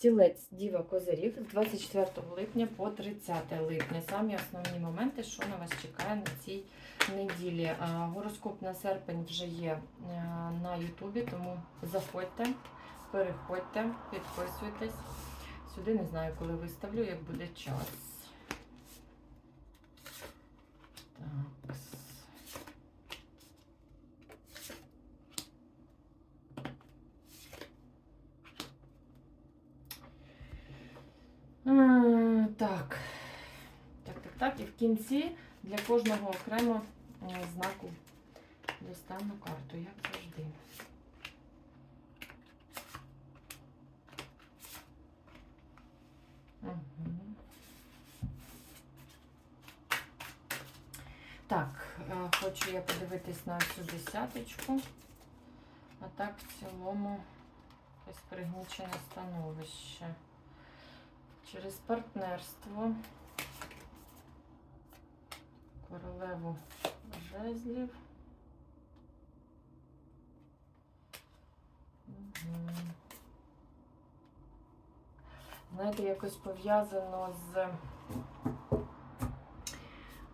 Тілець Діва Козирів з 24 липня по 30 липня. Самі основні моменти, що на вас чекає на цій неділі. Гороскоп на серпень вже є е, на Ютубі, тому заходьте, переходьте, підписуйтесь. Сюди не знаю, коли виставлю, як буде час. Так. Е, Так. Так. І в кінці для кожного окремо е, знаку достану карту, як завжди. Так, е, хочу я подивитись на цю десяточку. А так, в цілому, якесь пригнічене становище. Через партнерство. Королеву жезлів. Знаєте, якось пов'язано з.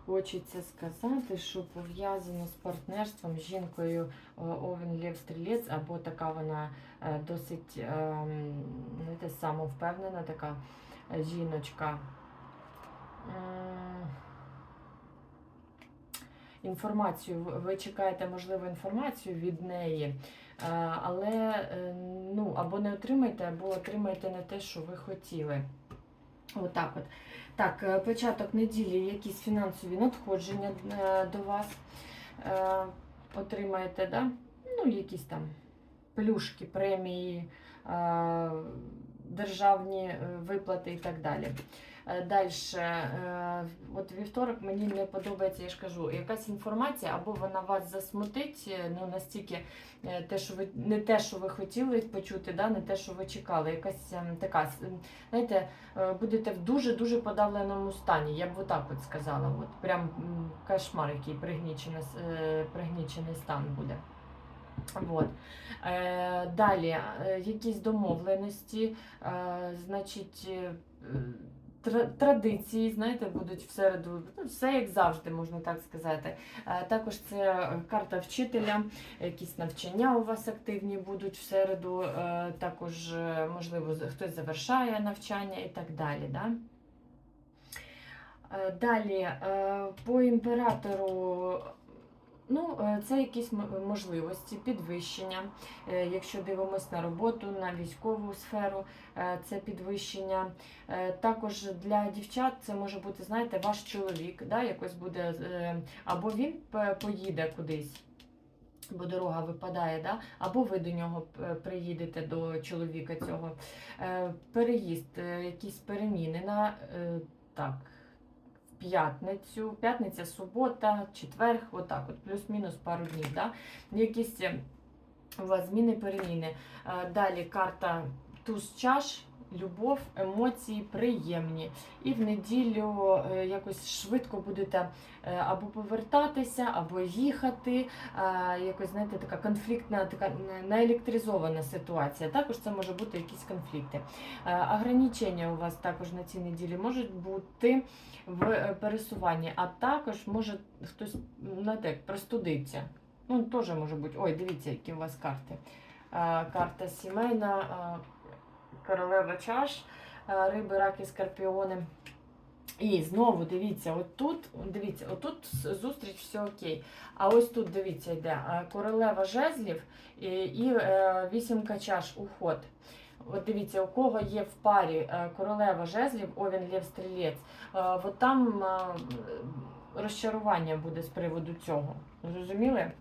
Хочеться сказати, що пов'язано з партнерством з жінкою е, Овен Лев Стрілець, або така вона е, досить ем, знаєте, самовпевнена така е, жіночка. Інформацію, ви- чекаєте, можливо, інформацію від неї, е, але е, ну, або не отримаєте, або отримаєте не те, що ви хотіли. Отак от. Так, е, початок неділі, якісь фінансові надходження до вас отримаєте, да? ну, якісь там плюшки, премії, державні виплати і так далі. Далі, от вівторок мені не подобається, я ж кажу, якась інформація, або вона вас засмутить, е, ну настільки е, те, що ви не те, що ви хотіли почути, да, не те, що ви чекали. Якась ем, така, знаєте, е, будете в дуже-дуже подавленому стані. Я б отак от сказала. От прям кошмар, який пригнічений, е, пригнічений стан буде. Вот. Е, далі, е, якісь домовленості, е, значить, е, традиції, знаєте, будуть в середу, ну, все як завжди, можна так сказати. Е, також це карта вчителя, якісь навчання у вас активні будуть в середу, е, також, е, можливо, хтось завершає навчання і так далі. Да? Е, Далі, е, по імператору, ну, е, це якісь можливості, підвищення. Е, Якщо дивимося на роботу, на військову сферу, е, це підвищення. Також для дівчат це може бути, знаєте, ваш чоловік, да, якось буде, або він поїде кудись. Бо дорога випадає, да? або ви до нього приїдете до чоловіка цього. Переїзд, якісь переміни на так, п'ятницю, п'ятниця, субота, четверг, отак, от плюс-мінус пару днів. Да? Якісь е, у вас зміни, переміни. Е, Далі карта туз чаш. Любов, емоції приємні. І в неділю е, якось швидко будете е, або повертатися, або їхати. Якось, знаєте, така конфліктна, така наелектризована ситуація. Також це може бути якісь конфлікти. Е, Ограничення у вас також на цій неділі можуть бути в пересуванні, а також може хтось знаєте, як простудиться. Ну, теж може бути. Ой, дивіться, які у вас карти. Карта сімейна, королева чаш, е, риби, раки, скорпіони. І знову дивіться, отут, дивіться, отут зустріч все окей. А ось тут дивіться, йде е, королева жезлів і, і е, вісімка чаш уход. От дивіться, у кого є в парі королева жезлів, Овен Лев Стрілець, от там розчарування буде з приводу цього. Зрозуміли?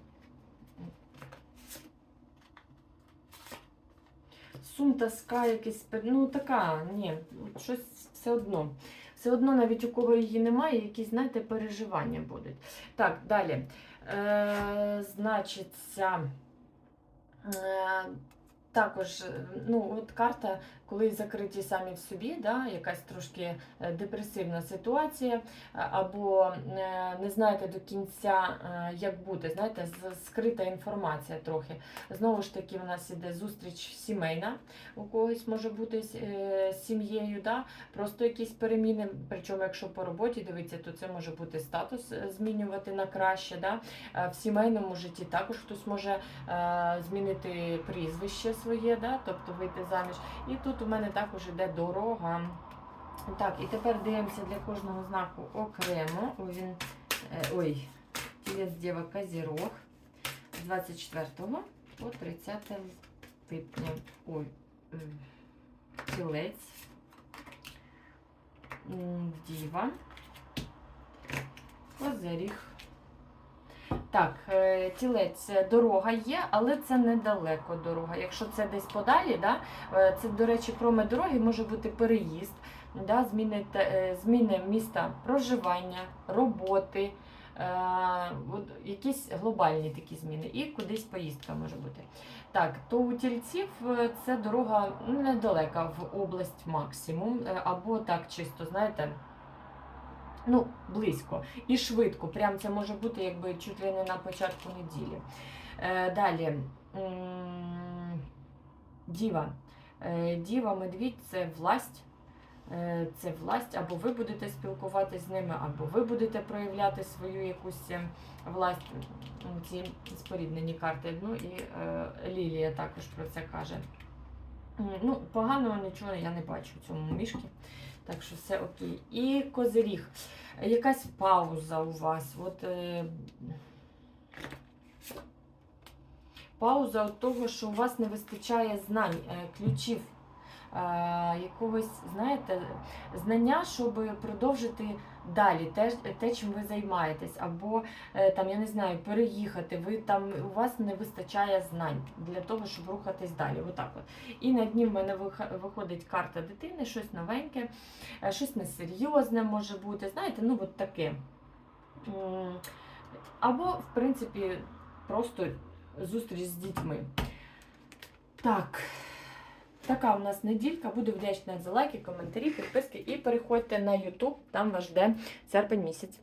Сум, тоска, якийсь, ну така, ні, щось все одно. Все одно, навіть у кого її немає, якісь, знаєте, переживання будуть. Так, далі. Е, значиться, е, також е, ну, от карта, коли закриті самі в собі, да, якась трошки е, депресивна ситуація, або е, не знаєте до кінця, як бути, знаєте, скрита інформація трохи. Знову ж таки, в нас іде зустріч сімейна, у когось може бути з сім'єю, да? просто якісь переміни. Причому, якщо по роботі дивитися, то це може бути статус змінювати на краще. Да? В сімейному житті також хтось може змінити прізвище своє, да? тобто вийти заміж. І тут у мене також іде дорога. Так, і тепер дивимося для кожного знаку окремо. Ой, він, е, ой, тілець Дєва Козірог з 24 по 30 липня. Ой, тілець. Діва. Козиріг. Так, е, тілець е, дорога є, але це недалеко дорога. Якщо це десь подалі, да, е, це, до речі, кроме дороги може бути переїзд, да, зміни, зміни міста проживання, роботи, якісь глобальні такі зміни, і кудись поїздка може бути. Так, то у тільців це дорога недалека в область максимум, або так чисто, знаєте. Ну, близько і швидко. Прям це може бути якби чуть ли не на початку неділі. Е, далі. Діва. Е, Діва, медвідь це власть. Е, Це власть, або ви будете спілкуватися з ними, або ви будете проявляти свою якусь е, власть. Ці споріднені карти. Ну і е, Лілія також про це каже. Ну, поганого нічого я не бачу в цьому мішки. Так що все окей. І козиріг. Якась пауза у вас. От, е, пауза від того, що у вас не вистачає знань, е, ключів, е, якогось, знаєте, знання, щоб продовжити далі те, те, чим ви займаєтесь, або е, там, я не знаю, переїхати. Ви там у вас не вистачає знань для того, щоб рухатись далі. Отак от. І на дні в мене виходить карта дитини, щось новеньке, е, щось несерйозне може бути. Знаєте, ну от таке. Або, в принципі, просто зустріч з дітьми. Так. Така у нас неділька. Буду вдячна за лайки, коментарі, підписки і переходьте на YouTube, там вас жде серпень місяць.